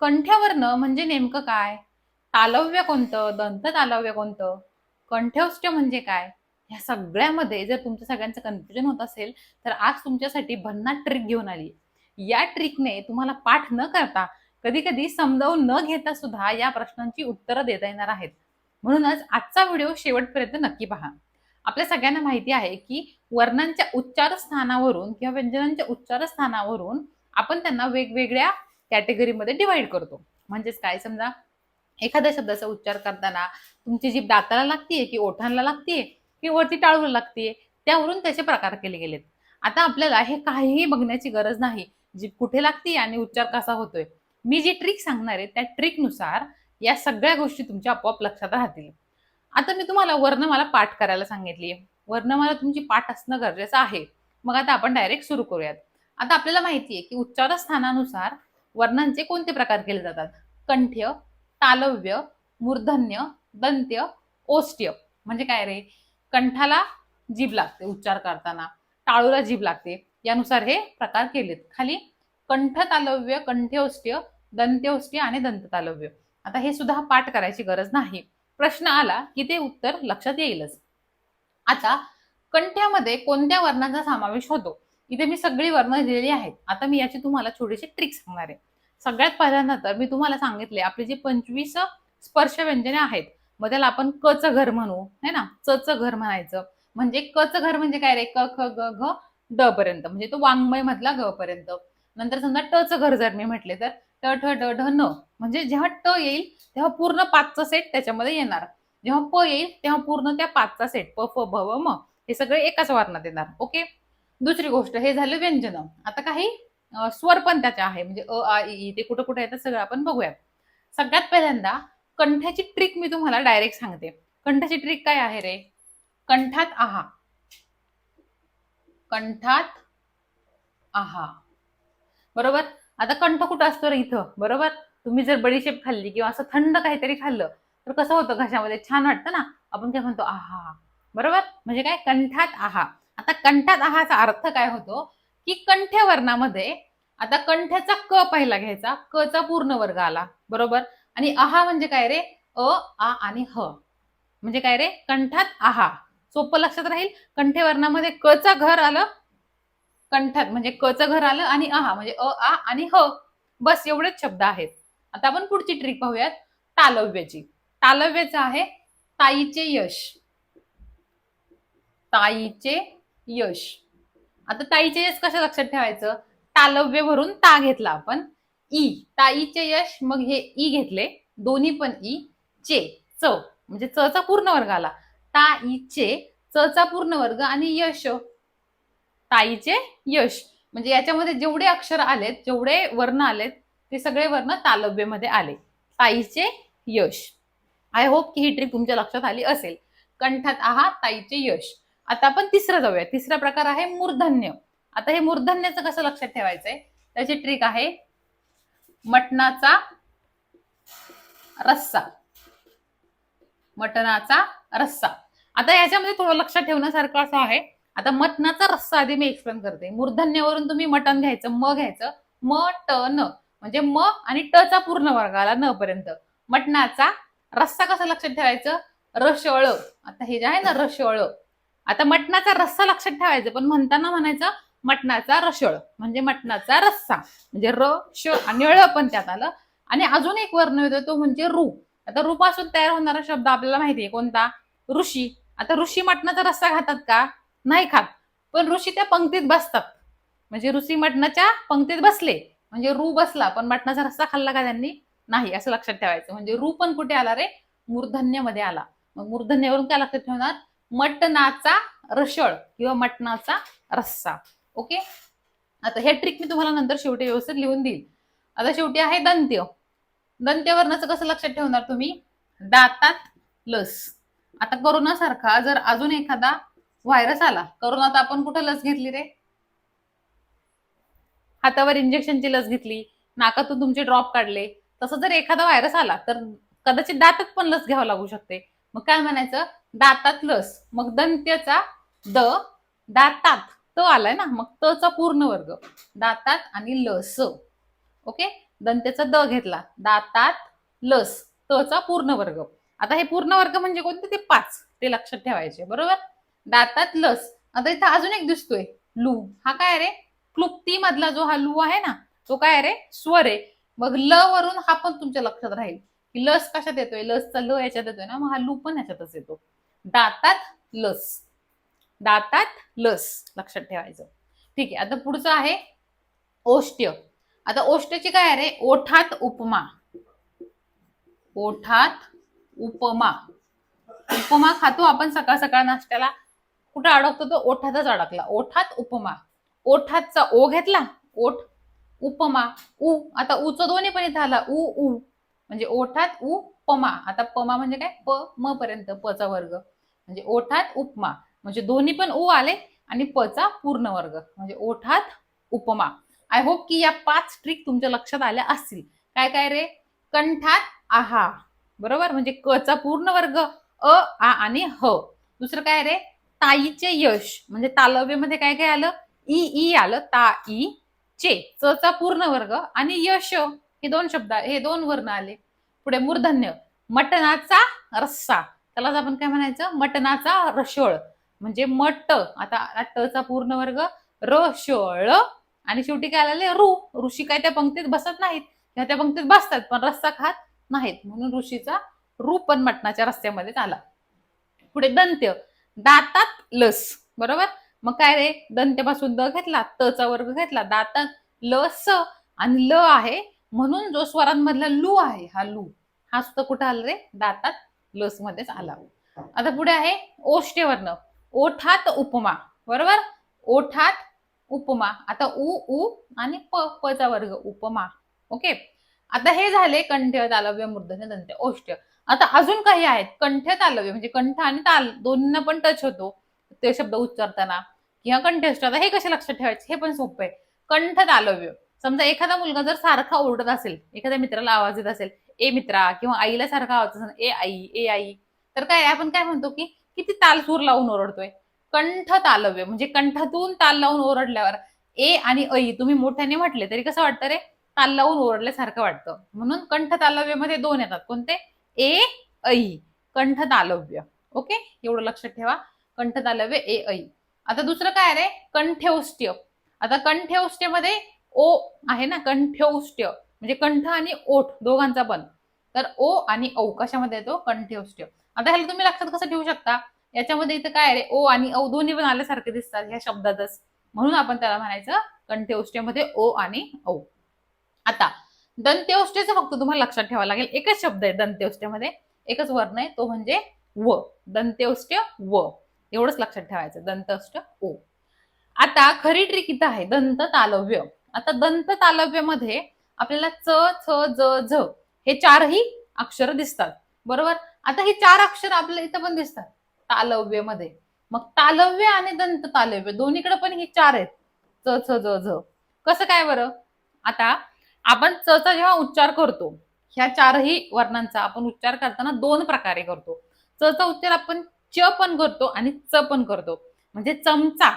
कंठ्यावरनं म्हणजे नेमकं काय? तालव्य कोणतं? दंत तालव्य कोणतं? कंठ्यौष्ट म्हणजे काय? ह्या सगळ्यामध्ये जर तुमच्या सगळ्यांचं कन्फ्युजन होत असेल तर आज तुमच्यासाठी भन्नाट ट्रिक घेऊन आली या ट्रिकने तुम्हाला पाठ न करता कधी कधी समजावून न घेता सुद्धा या प्रश्नांची उत्तरं देता येणार आहेत. म्हणूनच आजचा व्हिडिओ शेवटपर्यंत नक्की पहा. आपल्या सगळ्यांना माहिती आहे की वर्णांच्या उच्चार स्थानावरून किंवा व्यंजनांच्या उच्चार स्थानावरून आपण त्यांना वेगवेगळ्या कॅटेगरीमध्ये डिवाइड करतो. म्हणजेच काय? समजा एखाद्या शब्दाचा उच्चार करताना तुमची जीभ दाताला लागतीये की ओठांना लागतीये की वरती टाळूला लागतीये त्यावरून त्याचे प्रकार केले गेलेत. आता आपल्याला हे काहीही बघण्याची गरज नाही जीभ कुठे लागतीये आणि उच्चार कसा होतोय. मी जी ट्रिक सांगणार आहे त्या ट्रिकनुसार या सगळ्या गोष्टी तुमच्या आपोआप लक्षात राहतील. आता मी तुम्हाला वर्णमाला पाठ करायला सांगितली वर्णमाला तुमची पाठ असणं गरजेचं आहे. मग आता आपण डायरेक्ट सुरू करूयात. आता आपल्याला माहिती आहे की उच्चारस्थानानुसार वर्णांचे कोणते प्रकार केले जातात? कंठ्य तालव्य मूर्धन्य दंत्य ओष्ट्य. म्हणजे काय रे? कंठाला जीभ लागते उच्चार करताना. टाळूला जीभ लागते. यानुसार हे प्रकार केलेत. खाली कंठ तालव्य कंठ्योष्ट्य दंत्योष्ट्य आणि दंत तालव्य. आता हे सुद्धा पाठ करायची गरज नाही. प्रश्न आला की ते उत्तर लक्षात येईलच. आता कंठ्यामध्ये कोणत्या वर्णाचा समावेश होतो? इथे मी सगळी वर्ण दिलेली आहेत. आता मी याची तुम्हाला छोटीशी ट्रिक सांगणार आहे. सगळ्यात पहिल्यांदा तर मी तुम्हाला सांगितले आपले जे पंचवीस स्पर्श व्यंजने आहेत मग त्याला आपण क च घर म्हणू है ना? च च घर म्हणायचं. म्हणजे क च घर म्हणजे काय रे? क ख ग घ ड पर्यंत. म्हणजे तो वाङ्मय मधला ग पर्यंत. नंतर समजा ट च घर जर मी म्हटले तर ट ठ ड ढ न. म्हणजे जेव्हा ट येईल तेव्हा पूर्ण पाचचा सेट त्याच्यामध्ये येणार. जेव्हा प येईल तेव्हा पूर्ण त्या पाचचा सेट. प फ भ व म. हे सगळे एकाच वर्णात येणार. ओके? दुसरी गोष्ट हे झालं व्यंजन. आता काही स्वर पण त्याचे आहे. म्हणजे अ आ ई ते कुठं कुठं येतात सगळं आपण बघूया सगळ्यात पहिल्यांदा कंठाची ट्रिक मी तुम्हाला डायरेक्ट सांगते. कंठाची ट्रिक काय आहे रे? कंठात आहा. कंठात आहा. बरोबर? आता कंठ कुठं असतो रे इथं? बरोबर? तुम्ही जर बडीशेप खाल्ली किंवा असं थंड काहीतरी खाल्लं तर कसं होतं घशामध्ये? छान वाटतं ना? आपण काय म्हणतो आहा. बरोबर? म्हणजे काय? कंठात आहा. आता कंठात आहाचा अर्थ काय होतो? की कंठ्य वर्णामध्ये आता कंठ्याचा क पहिला घ्यायचा. क चा पूर्ण वर्ग आला. बरोबर? आणि आहा म्हणजे काय रे? अ आ आणि ह. म्हणजे काय रे? कंठात आहा. सोपं लक्षात राहील? कंठे वर्णामध्ये क चा घर आलं. कंठात म्हणजे क चं घर आलं आणि आहा म्हणजे अ आ आणि ह. बस एवढेच शब्द आहेत. आता आपण पुढची ट्रिक पाहूयात. तालव्याची तालव्याचं आहे ताईचे यश. ताईचे यश. आता ताईचे यश कसं लक्षात ठेवायचं? तालव्य भरून ता घेतला आपण. ई. ताईचे यश मग हे ई घेतले. दोन्ही पण ई. चे. च. म्हणजे च चा पूर्ण वर्ग आला. ता ई चे च चा पूर्ण वर्ग आणि यश. ताईचे यश. म्हणजे याच्यामध्ये जेवढे अक्षर आलेत जेवढे वर्ण आलेत ते सगळे वर्ण तालव्यमध्ये आले. ताईचे यश. आय होप की ही ट्रिक तुमच्या लक्षात आली असेल. कंठात आहा ताईचे यश. आता आपण तिसरं जाऊया. तिसरा प्रकार आहे मूर्धन्य. आता हे मूर्धन्याचं कसं लक्षात ठेवायचंय? त्याची ट्रिक आहे मटणाचा रस्सा. मटणाचा रस्सा. आता याच्यामध्ये थोडं लक्षात ठेवण्यासारखं असं आहे. आता मटणाचा रस्सा आधी मी एक्सप्लेन करते. मूर्धन्यवरून तुम्ही मटण घ्यायचं म घ्यायचं. म ट न म्हणजे म आणि ट चा पूर्ण वर्ग आला न पर्यंत. मटणाचा रस्सा कसा लक्षात ठेवायचं? रशळ. आता हे जे आहे ना रशळ. आता मटणाचा रस्सा लक्षात ठेवायचं पण म्हणताना म्हणायचं मटणाचा रसळ म्हणजे मटणाचा रस्सा. म्हणजे र श आणि ळ पण त्यात आलं. आणि अजून एक वर्ण येतो तो म्हणजे रू. आता रूपासून तयार होणारा शब्द आपल्याला माहिती आहे कोणता? ऋषी. आता ऋषी मटणाचा रस्सा खातात का? नाही खात. पण ऋषी त्या पंक्तीत बसतात. म्हणजे ऋषी मटणाच्या पंक्तीत बसले. म्हणजे रू बसला पण मटणाचा रस्सा खाल्ला का त्यांनी? नाही असं लक्षात ठेवायचं. म्हणजे रू पण कुठे आला रे? मूर्धन्यमध्ये आला. मग मूर्धन्यावरून काय लक्षात ठेवणार? मटणाचा रशळ किंवा मटणाचा रस्सा. ओके आता हे ट्रिक मी तुम्हाला नंतर शेवटी व्यवस्थित लिहून देईल आता शेवटी आहे दंत्य. दंत्यवर्णाचं कसं लक्षात ठेवणार तुम्ही? दातात लस. आता करोनासारखा जर अजून एखादा व्हायरस आला करोनात आपण कुठं लस घेतली रे? हातावर इंजेक्शनची लस घेतली नाकातून तुमचे ड्रॉप काढले तसं जर एखादा व्हायरस आला तर कदाचित दातात पण लस घ्यावं लागू शकते. मग काय म्हणायचं? दातात लस मग दंत्याचा द दातात त आलाय ना मग त चा पूर्ण वर्ग दातात आणि लस. ओके? दंत्याचा द घेतला दातात लस तचा पूर्ण वर्ग आता हे पूर्ण वर्ग म्हणजे कोणते? ते पाच ते लक्षात ठेवायचे बरोबर? दातात लस. आता इथं अजून एक दिसतोय लू. हा काय रे? क्लुप्ती मधला जो हा लू आहे ना तो काय रे? स्वर आहे. मग ल वरून हा पण तुमच्या लक्षात राहील. की लस कशात येतोय? लसचा ल याच्यात येतोय ना मग हा लू पण याच्यातच येतो. दातात लस. दातात लस. लक्षात ठेवायचं. ठीक आहे आता पुढचं आहे ओष्ट्य. आता ओष्ट्यची काय रे? ओठात उपमा. ओठात उपमा. उपमा खातो आपण सकाळ सकाळ नाश्त्याला. कुठं अडकतो तो? ओठातच अडकला. ओठात उपमा. ओठातचा ओ घेतला? ओठ उपमा. उ आता उचं दोन्ही पण इथं आला. उ उ. म्हणजे ओठात उ पमा आता पमा म्हणजे काय? प म पर्यंत. पचा वर्ग. म्हणजे ओठात उपमा. म्हणजे दोन्ही पण उ आले आणि पचा पूर्ण वर्ग. म्हणजे ओठात उपमा. आय होप की या पाच ट्रिक तुमच्या लक्षात आल्या असतील. काय काय रे? कंठात आहा. बरोबर? म्हणजे क चा पूर्ण वर्ग अ आ आणि ह. दुसरं काय रे? ताईचे यश. म्हणजे तालव्यमध्ये काय काय आलं? ई ई आलं. ता ई चे. च चा पूर्ण वर्ग आणि यश. हे दोन शब्द हे दोन वर्ण आले. पुढे मूर्धन्य. मटणाचा रस्सा. त्यालाच आपण काय म्हणायचं? मटणाचा रशोळ. म्हणजे मट आता ट चा पूर्ण वर्ग रशोळ. आणि शेवटी काय आलेले ऋ ऋषी काय त्या पंक्तीत बसत नाहीत. किंवा त्या पंक्तीत बसतात पण रस्सा खात नाहीत. म्हणून ऋषीचा रू पण मटणाच्या रस्त्यामध्येच आला. पुढे दंत्य. दातात लस. बरोबर? मग काय रे? दंत्यापासून द घेतला तचा वर्ग घेतला. दातात लस आणि ल आहे. म्हणून जो स्वरांमधला लू आहे हा लू. हा सुद्धा कुठं आला रे? दातात लस मध्येच आला. आता पुढे आहे ओष्टेवर्ण ओठात उपमा. बरोबर? ओठात उपमा. आता उ उ आणि प पचा वर्ग. उपमा. ओके? आता हे झाले कंठ तालव्य मूर्धन्य दंत्य ओष्ट आता अजून काही आहेत? कंठ तालव्य. म्हणजे कंठ आणि ताल दोन्हींना पण टच होतो. ते शब्द उच्चारताना. किंवा कंठस्थ. आता हे कसे लक्षात ठेवायचे? हे पण सोपं आहे. कंठ तालव्य. समजा एखादा मुलगा जर सारखा ओरडत असेल एखाद्या मित्राला आवाज येत असेल ए मित्रा किंवा आईला सारखा आवाज ए आई ए आई. तर काय आपण काय म्हणतो की किती ताल सूर लावून ओरडतोय? कंठ तालव्य म्हणजे कंठातून ताल लावून ओरडल्यावर ए आणि ऐ तुम्ही मोठ्याने म्हटले तरी कसं वाटतं रे? ताल लावून ओरडल्यासारखं वाटतं. म्हणून कंठ तालव्यमध्ये दोन येतात. कोणते? ए ऐ कंठ तालव्य. ओके? एवढं लक्षात ठेवा. कंठ तालव्य ए ऐ आता दुसरं काय रे? कंठ्यौष्ट्य आता कंठ्यौष्ट्यमध्ये ओ आहे ना? कंठ्यौष्ट्य म्हणजे कंठ आणि ओठ दोघांचा पण तर ओ आणि औ कशामध्ये येतो? कंठ्यौष्ट्य आता ह्याला तुम्ही लक्षात कसं ठेवू शकता? याच्यामध्ये इथं काय रे ओ आणि औ दोन्ही पण आल्यासारखे दिसतात ह्या शब्दातच. म्हणून आपण त्याला म्हणायचं कंठ्यौष्ट्यमध्ये ओ आणि औ. आता दंत्यौष्ट्यचं फक्त तुम्हाला लक्षात ठेवावं लागेल. एकच शब्द आहे दंत्यौष्ट्यमध्ये एकच वर्ण आहे तो म्हणजे व. दंत्यौष्ट्य व. एवढंच लक्षात ठेवायचं. दंतष्ट ओ. आता खरी ट्रिक इथं आहे. दंत तालव्य आता दंत तालव्यमध्ये आपल्याला च छ ज झ हे चारही अक्षर दिसतात. बरोबर? आता हे चार अक्षर आपल्याला इथं पण दिसतात तालव्यमध्ये. मग तालव्य आणि दंत तालव्य दोन्हीकडे पण हे चार आहेत. च छ ज झ. कसं काय बरं? आता आपण च चा जेव्हा उच्चार करतो ह्या चारही वर्णांचा आपण उच्चार करताना दोन प्रकारे करतो. च चा उच्चार आपण च पण करतो आणि च पण करतो. म्हणजे चमचा.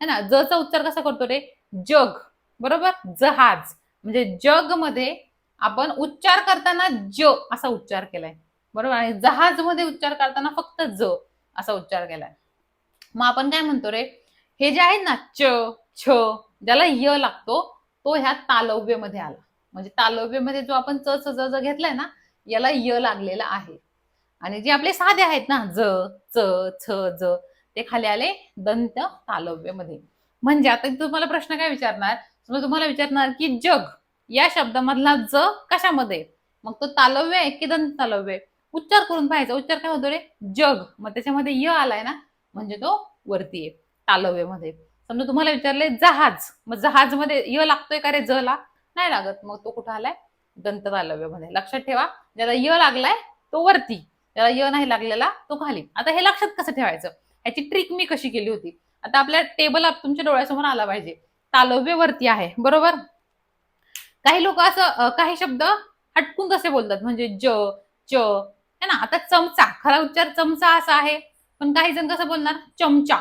है ना? ज चा उच्चार कसा करतो रे? जग. बरोबर? जहाज. म्हणजे जगमध्ये आपण उच्चार करताना ज असा उच्चार केलाय. बरोबर? आणि जहाजमध्ये उच्चार करताना फक्त ज असा उच्चार केलाय. मग आपण काय म्हणतो रे? हे जे आहेत ना च छ ज्याला य लागतो तो ह्या तालव्यमध्ये आला. म्हणजे तालव्यमध्ये जो आपण च च ज ज घेतलाय ना याला य लागलेला आहे. आणि जे आपले साधे आहेत ना ज च छ ज ते खाली आले दंत तालव्यमध्ये. म्हणजे आता तुम्हाला प्रश्न काय विचारणार? समजा तुम्हाला विचारणार की जग या शब्दामधला ज कशामध्ये? मग तो तालव्य आहे की दंत तालव्य आहे? उच्चार करून पाहायचा. उच्चार काय होतो रे? जग. मग त्याच्यामध्ये य आलाय ना? म्हणजे तो वरती आहे तालव्यमध्ये. समजा तुम्हाला विचारले जहाज. मग जहाजमध्ये य लागतोय का रे? ज ला? नाही लागत. मग तो कुठं आलाय? दंत तालव्यमध्ये. लक्षात ठेवा. ज्याला य लागलाय तो वरती. त्याला य नाही लागलेला तो खाली. आता हे लक्षात कसं ठेवायचं? याची ट्रिक मी कशी केली होती? आता आपल्या टेबल तुमच्या डोळ्यासमोर आला पाहिजे. तालव्य वरती आहे बरोबर? काही लोक असं काही शब्द हटकून कसे बोलतात? म्हणजे ज च है ना? आता चमचा खरा उच्चार चमचा असा आहे. पण काही जण कसं बोलणार? चमचा.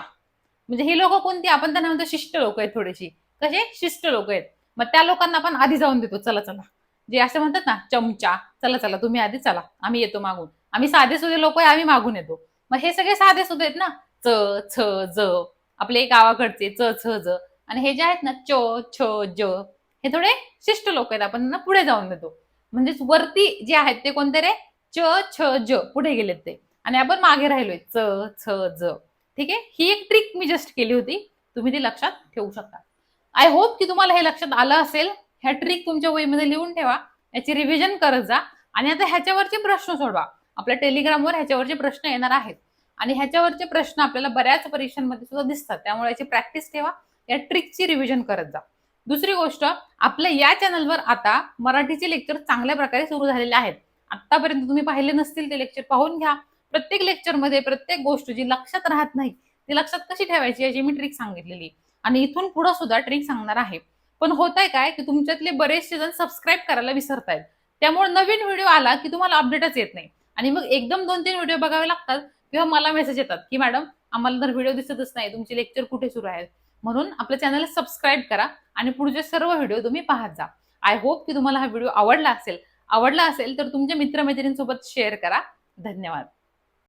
म्हणजे हे लोक कोणती? आपण त्यांना म्हणतो शिष्ट लोक आहेत थोडीशी. कसे? शिष्ट लोक आहेत. मग त्या लोकांना आपण आधी जाऊन देतो. चला चला. जे असं म्हणतात ना चमचा. चला चला. तुम्ही आधी चला. आम्ही येतो मागून. आम्ही साधे सुधे लोक आहे आम्ही मागून येतो. मग हे सगळे साधे सुधे आहेत ना? च छ ज. आपले गावाकडचे च छ ज. आणि हे जे आहेत ना च छ ज हे थोडे शिष्ट लोक आहेत. आपण त्यांना पुढे जाऊन देतो. म्हणजेच वरती जे आहेत ते कोणते रे? च छ ज पुढे गेलेत ते. आणि आपण मागे राहिलोय. च छ ज. ठीक आहे? ही एक ट्रिक मी जस्ट केली होती. तुम्ही ती लक्षात ठेवू शकता. आय होप की तुम्हाला हे लक्षात आलं असेल. ह्या ट्रिक तुमच्या वहीमध्ये लिहून ठेवा. याची रिव्हिजन करत जा. आणि आता ह्याच्यावरचे प्रश्न सोडवा. आपल्या टेलिग्रामवर ह्याच्यावरचे प्रश्न येणार आहेत. आणि ह्याच्यावरचे प्रश्न आपल्याला बऱ्याच परीक्षांमध्ये सुद्धा दिसतात. त्यामुळे याची प्रॅक्टिस ठेवा. या ट्रिकची रिव्हिजन करत जा. दुसरी गोष्ट आपल्या या चॅनलवर आता मराठीचे लेक्चर चांगल्या प्रकारे सुरू झालेले आहेत. आतापर्यंत तुम्ही पाहिले नसतील ते लेक्चर पाहून घ्या. प्रत्येक लेक्चरमध्ये प्रत्येक गोष्ट जी लक्षात राहत नाही ती लक्षात कशी ठेवायची याची मी ट्रिक सांगितलेली. आणि इथून पुढे सुद्धा ट्रिक सांगणार आहे. पण होत आहे काय की तुमच्यातले बरेचसे जण सबस्क्राईब करायला विसरतायत. त्यामुळे नवीन व्हिडिओ आला की तुम्हाला अपडेटच येत नाही. आणि मग एकदम दोन तीन व्हिडिओ बघावे लागतात किंवा मला मेसेज येतात की मॅडम आम्हाला तर व्हिडिओ दिसतच नाही. तुमचे लेक्चर कुठे सुरू आहेत? म्हणून आपल्या चॅनलला सबस्क्राईब करा आणि पुढचे सर्व व्हिडिओ तुम्ही पाहत जा. आय होप की तुम्हाला हा व्हिडिओ आवडला असेल. आवडला असेल तर तुमच्या मित्रमैत्रिणींसोबत शेअर करा. धन्यवाद.